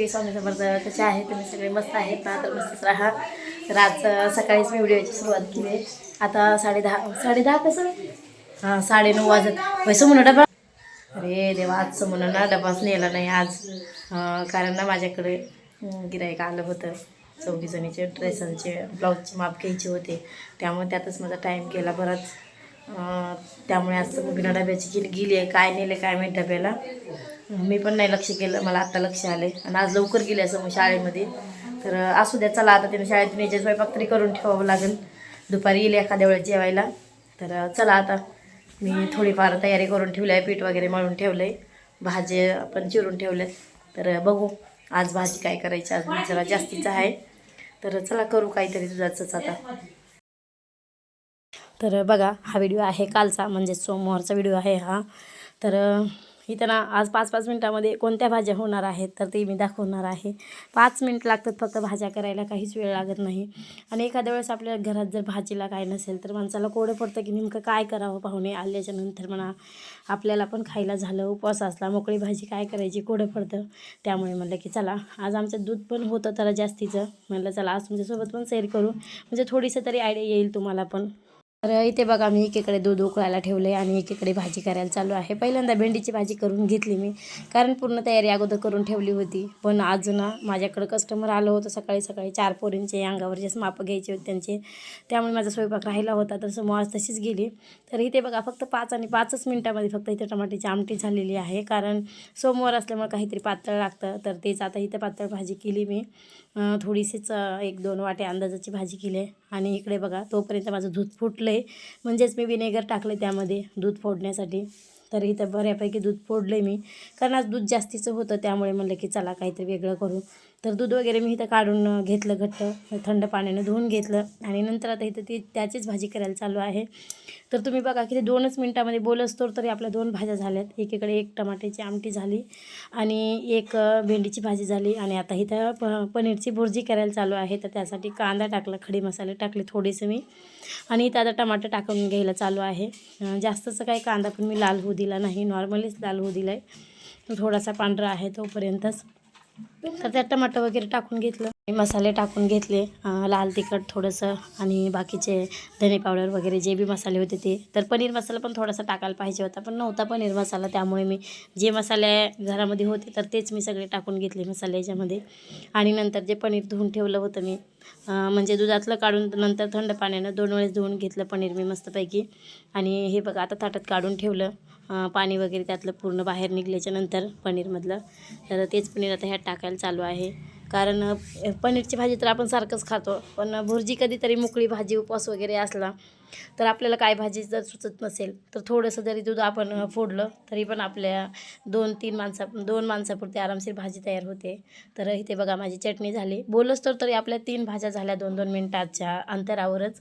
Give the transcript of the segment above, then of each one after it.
श्री स्वामी समर्थ कसे आहे तुम्ही सगळे मस्त आहेत ना? तर मस्तच राहा. तर आज सकाळीच मी व्हिडिओची सुरुवात केली. आहे आता साडेदहा साडेदहा कसं? हां साडेनऊ वाजत. वैसं म्हणून डबा? अरे देवा आज समोर ना डबाच नेला नाही आज. कारण ना माझ्याकडे गिरायक आलं होतं. चौघीजणीचे ड्रेसांचे ब्लाऊजचे माप घ्यायचे होते. त्यामुळे त्यातच माझा टाईम गेला बराच. त्यामुळे आज मुलीनं डब्याची गेली गेली आहे काय नेले काय माहीत डब्याला. मी पण नाही लक्ष केलं मला आत्ता लक्ष आले आणि आज लवकर गेले असं मग शाळेमध्ये. तर असू द्या चला आता तिने शाळेतून याच्या स्वयंपाक तरी करून ठेवावं लागेल. दुपारी येईल एखाद्या वेळेस जेवायला. तर चला आता. मी थोडीफार तयारी करून ठेवली आहे पीठ वगैरे मळून ठेवलं आहे भाजी आपण चिरून ठेवलेत तर बघू आज भाजी काय करायची आज मी जरा जास्तीचं आहे. तर चला करू काहीतरी दुधाचंच आता. तर बघा हा व्हिडिओ आहे कालचा म्हणजे सोमवारचा व्हिडिओ आहे हा. तर इथं ना आज पाच पाच मिनटामध्ये कोणत्या भाज्या होणार आहेत तर ते मी दाखवणार आहे. पाच मिनिट लागतात फक्त भाज्या करायला काहीच वेळ लागत नाही. आणि एखाद्या वेळेस आपल्या घरात जर भाजीला काय नसेल तर माणसाला कोडं पडतं की नेमकं काय करावं पाहुणे आल्याच्यानंतर म्हणा. आपल्याला पण खायला झालं उपवास असला मोकळी भाजी काय करायची कोडं पडतं. त्यामुळे म्हणलं की चला आज आमचं दूध पण होतं तर जास्तीचं. म्हणलं चला आज तुमच्यासोबत पण शेअर करू. म्हणजे थोडीसं तरी आयडिया येईल तुम्हाला पण. तर इथे बघा मी एकीकडे दूध उकळायला ठेवले आणि एकीकडे भाजी करायला चालू आहे. पहिल्यांदा भेंडीची भाजी करून घेतली मी कारण पूर्ण तयारी अगोदर करून ठेवली होती. पण आज ना माझ्याकडं कस्टमर आलं होतं सकाळी सकाळी चार पोरींचे अंगावरचे मापं घ्यायचे होते त्यांचे. त्यामुळे माझा स्वयंपाक राहिला होता तर समोर आज तशीच गेली. तर इथे बघा फक्त पाच आणि पाचच मिनटामध्ये फक्त इथे टमाट्याची आमटी झालेली आहे कारण सोमवार असल्यामुळे काहीतरी पातळ लागतं. तर तेच आता इथं पातळ भाजी केली मी. थोडीशीच एक दोन वाटे अंदाजाची भाजी केली आणि इकडे बघा तोपर्यंत माझं दूध फुटलं आहे म्हणजेच मी विनेगर टाकलं त्यामध्ये दूध फोडण्यासाठी. तर इथं बऱ्यापैकी दूध फोडलं आहे मी. कारण आज दूध जास्तीचं होतं त्यामुळे म्हणलं की चला काहीतरी वेगळं करू. तर दूध वगैरे मी इथं काढून घेतलं घट्ट थंड पाण्यानं धुवून घेतलं. आणि नंतर आता इथं ती त्याचीच भाजी करायला चालू आहे. तर तुम्ही बघा की ते दोनच मिनटामध्ये बोलच तर तरी आपल्या दोन भाज्या झाल्यात. एकीकडे एक टमाट्याची आमटी झाली आणि एक भेंडीची भाजी झाली. आणि आता इथं प पनीरची भुर्जी करायला चालू आहे. तर त्यासाठी कांदा टाकला खडे मसाले टाकले थोडेसे मी. आणि इथं आता टमाटर टाकून घ्यायला चालू आहे. जास्तचं काही कांदा पण मी लाल होऊ दिला नाही. नॉर्मलीच लाल होऊ दिला आहे थोडासा पांढरा आहे तोपर्यंतच. तर त्यात टमाटर वगैरे टाकून घेतलं. मसाले टाकून घेतले. लाल तिखट थोडंसं आणि बाकीचे धने पावडर वगैरे जे बी मसाले होते ते. तर पनीर मसाला पण थोडासा टाकायला पाहिजे होता. पण नव्हता पनीर मसाला. त्यामुळे मी जे मसाले घरामध्ये होते तर तेच मी सगळे टाकून घेतले मसाले याच्यामध्ये. आणि नंतर जे पनीर धुवून ठेवलं होतं मी म्हणजे दुधातलं काढून नंतर थंड पाण्यानं दोन वेळेस धुवून घेतलं पनीर मी मस्तपैकी. आणि हे बघा आता ताटात काढून ठेवलं. पाणी वगैरे त्यातलं पूर्ण बाहेर निघल्याच्यानंतर पनीरमधलं. तर तेच पनीर आता ह्यात टाकायला चालू आहे. कारण पनीरची भाजी तर आपण सारखंच खातो पण भुर्जी कधीतरी मोकळी भाजी उपवास वगैरे असला तर आपल्याला काय भाजी जर सुचत नसेल तर थोडंसं जरी दूध आपण फोडलं तरी पण आपल्या दोन तीन माणसा दोन माणसापुरती आरामशीर भाजी तयार होते. तर इथे बघा माझी चटणी झाली. बोलच तर तरी आपल्या तीन भाज्या झाल्या दोन दोन मिनटाच्या अंतरावरच.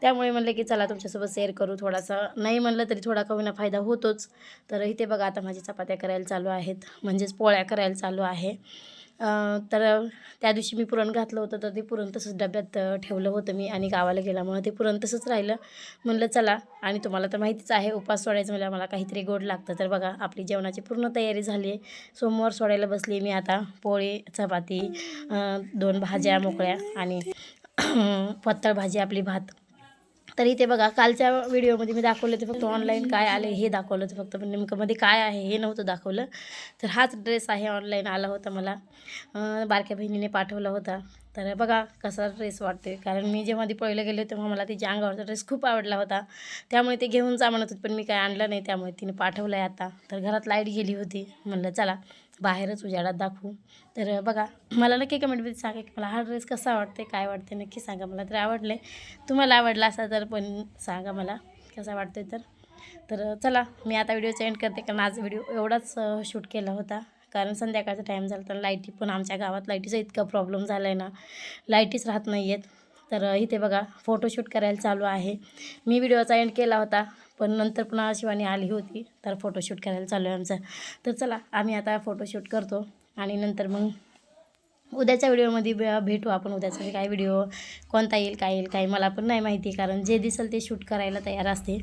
त्यामुळे म्हणलं की चला तुमच्यासोबत शेअर करू थोडासा. नाही म्हणलं तरी थोडा कमीना फायदा होतोच. तर इथे बघा आता माझी चपात्या करायला चालू आहेत. म्हणजेच पोळ्या करायला चालू आहे. तर त्या दिवशी मी पुरण घातलं होतं तर ते पुरण तसंच डब्यात ठेवलं होतं मी आणि गावाला गेल्यामुळं ते पुरण तसंच राहिलं. म्हणलं चला आणि तुम्हाला तर माहितीच आहे उपास सोडायचं म्हणजे मला काहीतरी गोड लागतं. तर बघा आपली जेवणाची पूर्ण तयारी झाली आहे. सोमवार सोडायला बसली मी आता पोळी चपाती दोन भाज्या मोकळ्या आणि पत्तळ भाजी आपली भात. तर इथे बघा कालच्या व्हिडिओमध्ये मी दाखवलं ते फक्त ऑनलाईन काय आले हे दाखवलं होतं फक्त. पण नेमकं मध्ये काय आहे हे नव्हतं दाखवलं. तर हाच ड्रेस आहे ऑनलाईन आला होता मला. बारक्या बहिणीने पाठवला होता. तर बघा कसा ड्रेस वाटते कारण मी जेव्हा पहिलं गेले तेव्हा मला तिच्या अंगावरचा ड्रेस खूप आवडला होता. त्यामुळे ते घेऊन जा म्हणत होते पण मी काय आणलं नाही. त्यामुळे तिने पाठवलं आहे आता. तर घरात लाइट गेली होती. म्हणलं चला बाहेरच उजाडात दाखवू. तर बघा मला नक्की कमेंटमध्ये सांगा की मला हा ड्रेस कसा वाटते काय वाटते नक्की सांगा मला. तर आवडले तुम्हाला आवडला असा तर पण सांगा मला कसा वाटते तर. तर चला मी आता व्हिडिओचा सेंड करते कारण आज व्हिडिओ एवढाच शूट केला होता. कारण संध्याकाळचा टाईम झाला तर लाईटी पण आमच्या गावात लाईटीचा इतका प्रॉब्लेम झाला आहे ना. लाईटीच राहत नाही आहेत तर इथे बघा फोटोशूट करायला चालू आहे. मी व्हिडिओचा एंड केला होता. पण नंतर पुन्हा शिवानी आली होती. तर फोटोशूट करायला चालू आहे आमचं. तर चला आम्ही आता फोटोशूट करतो. आणि नंतर मग उद्याच्या व्हिडिओमध्ये भेटू आपण. उद्याचा काय व्हिडिओ कोणता येईल काय येईल काय मला पण नाही माहिती. कारण जे दिसेल ते शूट करायला तयार असते.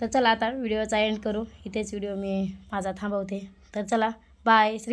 तर चला आता व्हिडिओचा एंड करू. इथेच व्हिडिओ मी माझा थांबवते. तर चला बाय श्री